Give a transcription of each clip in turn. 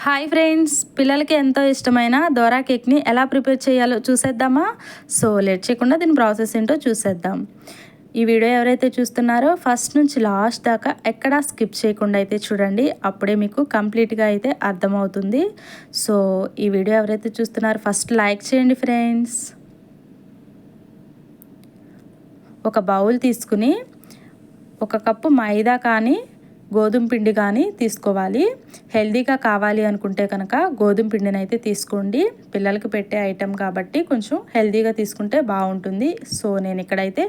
Hi friends పిల్లలకి ఎంతో ఇష్టమైన దోరా కేక్ని ఎలా ప్రిపేర్ చేయాలో చూసేద్దామా? సో లేట్ చేయకుండా దీని ప్రాసెస్ ఏంటో చూసేద్దాం. ఈ వీడియో ఎవరైతే చూస్తున్నారో ఫస్ట్ నుంచి లాస్ట్ దాకా ఎక్కడా స్కిప్ చేయకుండా అయితే చూడండి. అప్పుడే మీకు కంప్లీట్గా అయితే అర్థమవుతుంది. సో ఈ వీడియో ఎవరైతే చూస్తున్నారో ఫస్ట్ లైక్ చేయండి ఫ్రెండ్స్. ఒక బౌల్ తీసుకుని ఒక కప్పు మైదా కానీ గోధుమ పిండి కానీ తీసుకోవాలి. హెల్దీగా కావాలి అనుకుంటే కనుక గోధుమ పిండిని అయితే తీసుకోండి. పిల్లలకి పెట్టే ఐటెం కాబట్టి కొంచెం హెల్దీగా తీసుకుంటే బాగుంటుంది. సో నేను ఇక్కడైతే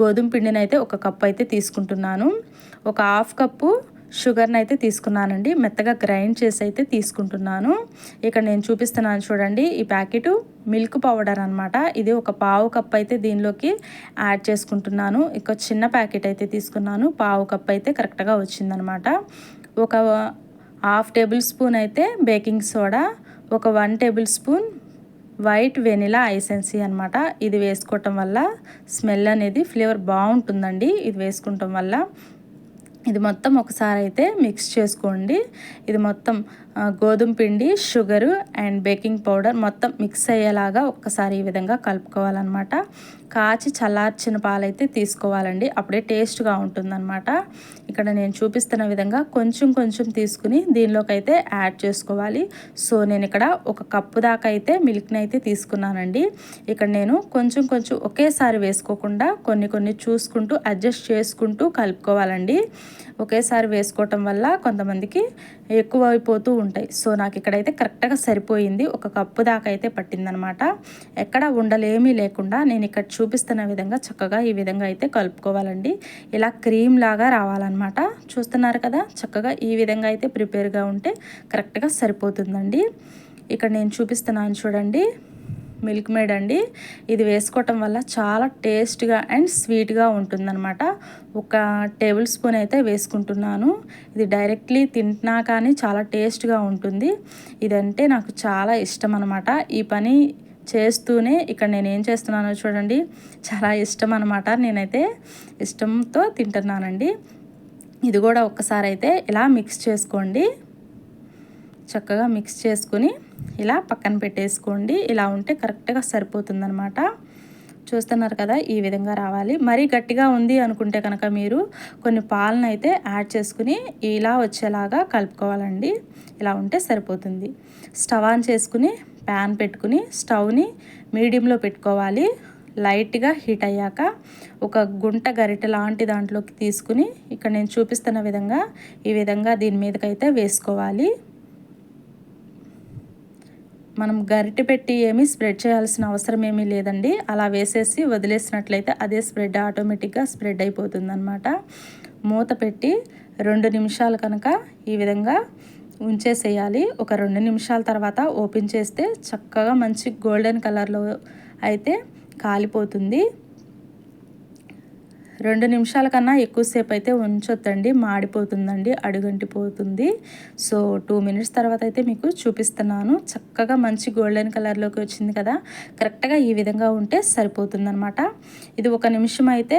గోధుమ పిండిని అయితే ఒక కప్పు అయితే తీసుకుంటున్నాను. ఒక హాఫ్ కప్పు షుగర్ని అయితే తీసుకున్నానండి. మెత్తగా గ్రైండ్ చేసి అయితే తీసుకుంటున్నాను. ఇక్కడ నేను చూపిస్తున్నాను చూడండి ఈ ప్యాకెట్ మిల్క్ పౌడర్ అనమాట ఇది ఒక పావు కప్ అయితే దీనిలోకి యాడ్ చేసుకుంటున్నాను. ఇక చిన్న ప్యాకెట్ అయితే తీసుకున్నాను. పావు కప్ అయితే కరెక్ట్గా వచ్చిందనమాట ఒక హాఫ్ టేబుల్ స్పూన్ అయితే బేకింగ్ సోడా ఒక one tablespoon white vanilla essence అనమాట ఇది వేసుకోవటం వల్ల స్మెల్ అనేది ఫ్లేవర్ బాగుంటుందండి. ఇది వేసుకుంటాం వల్ల ఇది మొత్తం ఒకసారి అయితే మిక్స్ చేసుకోండి. ఇది మొత్తం గోధుమ పిండి షుగరు అండ్ బేకింగ్ పౌడర్ మొత్తం మిక్స్ అయ్యేలాగా ఒక్కసారి ఈ విధంగా కలుపుకోవాలన్నమాట. కాచి చల్లార్చిన పాలైతే తీసుకోవాలండి. అప్పుడే టేస్ట్గా ఉంటుందన్నమాట. ఇక్కడ నేను చూపిస్తున్న విధంగా కొంచెం కొంచెం తీసుకుని దీనిలోకి అయితే యాడ్ చేసుకోవాలి. సో నేను ఇక్కడ ఒక కప్పు దాకా అయితే మిల్క్ని అయితే తీసుకున్నానండి. ఇక్కడ నేను కొంచెం కొంచెం ఒకేసారి వేసుకోకుండా కొన్ని కొన్ని చూసుకుంటూ అడ్జస్ట్ చేసుకుంటూ కలుపుకోవాలండి. ఒకేసారి వేసుకోవటం వల్ల కొంతమందికి ఎక్కువ అయిపోతూ ఉంటాయి. సో నాకు ఇక్కడైతే కరెక్ట్గా సరిపోయింది. ఒక కప్పు దాకా అయితే పట్టిందనమాట. ఎక్కడ ఉండలేమీ లేకుండా నేను ఇక్కడ చూపిస్తున్న విధంగా చక్కగా ఈ విధంగా అయితే కలుపుకోవాలండి. ఇలా క్రీమ్ లాగా రావాలన్నమాట చూస్తున్నారు కదా? చక్కగా ఈ విధంగా అయితే ప్రిపేర్గా ఉంటే కరెక్ట్గా సరిపోతుందండి. ఇక్కడ నేను చూపిస్తున్నాను చూడండి. మిల్క్ మేడ్ అండి. ఇది వేసుకోవటం వల్ల చాలా టేస్ట్గా అండ్ స్వీట్గా ఉంటుందన్నమాట. ఒక టేబుల్ స్పూన్ అయితే వేసుకుంటున్నాను. ఇది డైరెక్ట్లీ తింటున్నా కానీ చాలా టేస్ట్గా ఉంటుంది. ఇదంటే నాకు చాలా ఇష్టం అనమాట ఈ పని చేస్తూనే ఇక్కడ నేను ఏం చేస్తున్నానో చూడండి. చాలా ఇష్టం అనమాట నేనైతే ఇష్టంతో తింటున్నానండి. ఇది కూడా ఒక్కసారి అయితే ఇలా మిక్స్ చేసుకోండి. చక్కగా మిక్స్ చేసుకుని ఇలా పక్కన పెట్టేసుకోండి. ఇలా ఉంటే కరెక్ట్గా సరిపోతుందనమాట చూస్తున్నారు కదా ఈ విధంగా రావాలి. మరీ గట్టిగా ఉంది అనుకుంటే కనుక మీరు కొన్ని పాలను అయితే యాడ్ చేసుకుని ఇలా వచ్చేలాగా కలుపుకోవాలండి. ఇలా ఉంటే సరిపోతుంది. స్టవ్ ఆన్ చేసుకుని ప్యాన్ పెట్టుకుని స్టవ్ని మీడియంలో పెట్టుకోవాలి. లైట్గా హీట్ అయ్యాక ఒక గుంట గరిటె లాంటి దాంట్లోకి తీసుకుని ఇక్కడ నేను చూపిస్తున్న విధంగా ఈ విధంగా దీని మీదకైతే వేసుకోవాలి. మనం గరిటె పెట్టి ఏమీ స్ప్రెడ్ చేయాల్సిన అవసరం ఏమీ లేదండి. అలా వేసేసి వదిలేసినట్లయితే అదే స్ప్రెడ్ ఆటోమేటిక్గా స్ప్రెడ్ అయిపోతుంది అనమాట మూత పెట్టి రెండు నిమిషాలు కనుక ఈ విధంగా ఉంచేసేయాలి. ఒక రెండు నిమిషాల తర్వాత ఓపెన్ చేస్తే చక్కగా మంచి గోల్డెన్ కలర్లో అయితే కాలిపోతుంది. రెండు నిమిషాల కన్నా ఎక్కువసేపు అయితే ఉంచొద్దండి మాడిపోతుందండి అడుగంటిపోతుంది. సో టూ మినిట్స్ తర్వాత అయితే మీకు చూపిస్తున్నాను. చక్కగా మంచి గోల్డెన్ కలర్లోకి వచ్చింది కదా కరెక్ట్గా ఈ విధంగా ఉంటే సరిపోతుందనమాట ఇది ఒక నిమిషం అయితే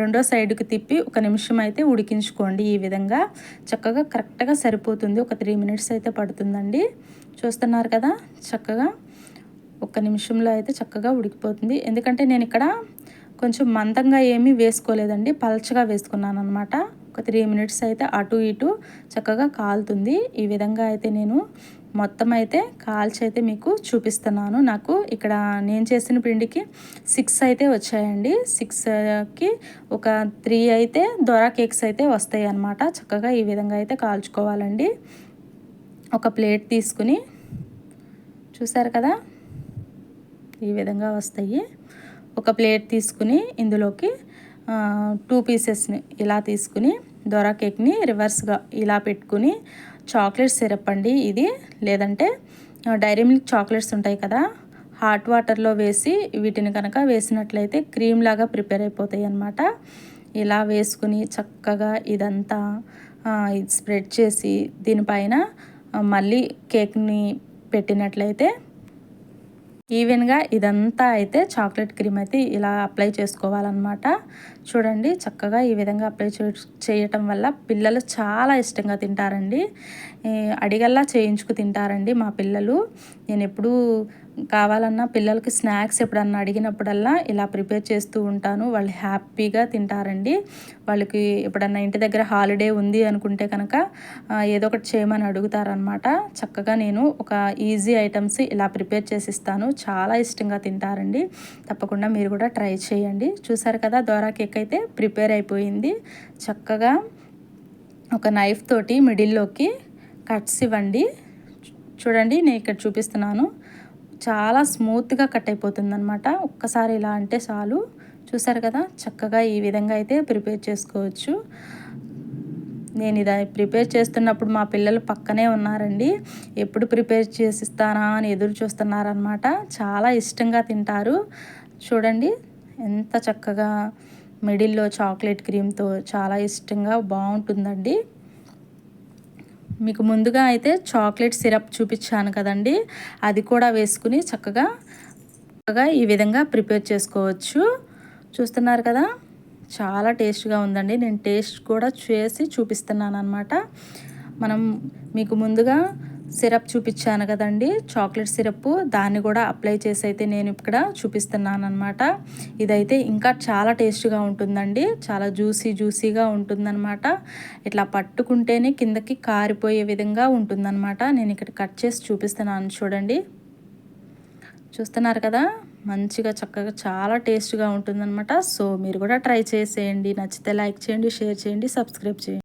రెండో సైడ్కి తిప్పి ఒక నిమిషం అయితే ఉడికించుకోండి ఈ విధంగా. చక్కగా కరెక్ట్గా సరిపోతుంది. ఒక త్రీ మినిట్స్ అయితే పడుతుందండి. చూస్తున్నారు కదా చక్కగా ఒక నిమిషంలో అయితే చక్కగా ఉడికిపోతుంది. ఎందుకంటే నేను ఇక్కడ కొంచెం మందంగా ఏమీ వేసుకోలేదండి. పల్చగా వేసుకున్నాను అనమాట ఒక త్రీ మినిట్స్ అయితే అటు ఇటు చక్కగా కాలుతుంది. ఈ విధంగా అయితే నేను మొత్తం అయితే కాల్చి అయితే మీకు చూపిస్తున్నాను. నాకు ఇక్కడ నేను చేసిన పిండికి సిక్స్ అయితే వచ్చాయండి. సిక్స్కి ఒక త్రీ అయితే దొరా కేక్స్ అయితే వస్తాయి అన్నమాట చక్కగా ఈ విధంగా అయితే కాల్చుకోవాలండి. ఒక ప్లేట్ తీసుకుని చూసారు కదా? ఈ విధంగా వస్తాయి. ఒక ప్లేట్ తీసుకుని ఇందులోకి టూ పీసెస్ని ఇలా తీసుకుని దొరా కేక్ని రివర్స్గా ఇలా పెట్టుకుని చాక్లెట్ సిరప్ అండి ఇది. లేదంటే డైరీ మిల్క్ చాక్లెట్స్ ఉంటాయి కదా హాట్ వాటర్లో వేసి వీటిని కనుక వేసినట్లయితే క్రీమ్ లాగా ప్రిపేర్ అయిపోతాయి అన్నమాట. ఇలా వేసుకుని చక్కగా ఇదంతా స్ప్రెడ్ చేసి దీనిపైన మళ్ళీ కేక్ని పెట్టినట్లయితే ఈవెన్గా ఇదంతా అయితే చాక్లెట్ క్రీమ్ అయితే ఇలా అప్లై చేసుకోవాలన్నమాట. చూడండి చక్కగా ఈ విధంగా అప్లై చేయటం వల్ల పిల్లలు చాలా ఇష్టంగా తింటారండి. అడిగల్లా చేయించుకు తింటారండి మా పిల్లలు. నేను ఎప్పుడూ కావాలన్నా పిల్లలకి స్నాక్స్ ఎప్పుడన్నా అడిగినప్పుడల్లా ఇలా ప్రిపేర్ చేస్తూ ఉంటాను. వాళ్ళు హ్యాపీగా తింటారండి. వాళ్ళకి ఎప్పుడన్నా ఇంటి దగ్గర హాలిడే ఉంది అనుకుంటే కనుక ఏదో ఒకటి చేయమని అడుగుతారనమాట చక్కగా నేను ఒక ఈజీ ఐటమ్స్ ఇలా ప్రిపేర్ చేసి ఇస్తాను చాలా ఇష్టంగా తింటారండి. తప్పకుండా మీరు కూడా ట్రై చేయండి. చూసారు కదా దోరా కేక్ అయితే ప్రిపేర్ అయిపోయింది. చక్కగా ఒక నైఫ్ తోటి మిడిల్లోకి కట్స్ ఇవ్వండి. చూడండి నేను ఇక్కడ చూపిస్తున్నాను. చాలా స్మూత్గా కట్ అయిపోతుంది అనమాట ఒక్కసారి ఇలా అంటే చాలు. చూసారు కదా చక్కగా ఈ విధంగా అయితే ప్రిపేర్ చేసుకోవచ్చు. నేను ఇది ప్రిపేర్ చేస్తున్నప్పుడు మా పిల్లలు పక్కనే ఉన్నారండి. ఎప్పుడు ప్రిపేర్ చేసిస్తానా అని ఎదురు చూస్తున్నారనమాట చాలా ఇష్టంగా తింటారు. చూడండి ఎంత చక్కగా మిడిల్లో చాక్లెట్ క్రీమ్తో చాలా ఇష్టంగా బాగుంటుందండి. మీకు ముందుగా అయితే చాక్లెట్ సిరప్ చూపించాను కదండి. అది కూడా వేసుకుని చక్కగా చక్కగా ఈ విధంగా ప్రిపేర్ చేసుకోవచ్చు. చూస్తున్నారు కదా? చాలా టేస్ట్గా ఉందండి. నేను టేస్ట్ కూడా చేసి చూపిస్తున్నాను అనమాట మనం మీకు ముందుగా సిరప్ చూపించాను కదండి. చాక్లెట్ సిరప్ దాన్ని కూడా అప్లై చేసి అయితే నేను ఇక్కడ చూపిస్తున్నాను అనమాట ఇదైతే ఇంకా చాలా టేస్ట్గా ఉంటుందండి. చాలా జ్యూసీ జ్యూసీగా ఉంటుందన్నమాట. ఇట్లా పట్టుకుంటేనే కిందకి కారిపోయే విధంగా ఉంటుందన్నమాట. నేను ఇక్కడ కట్ చేసి చూపిస్తున్నాను చూడండి. చూస్తున్నారు కదా? మంచిగా చక్కగా చాలా టేస్ట్గా ఉంటుందన్నమాట. సో మీరు కూడా ట్రై చేసేయండి. నచ్చితే లైక్ చేయండి షేర్ చేయండి సబ్స్క్రైబ్ చేయండి.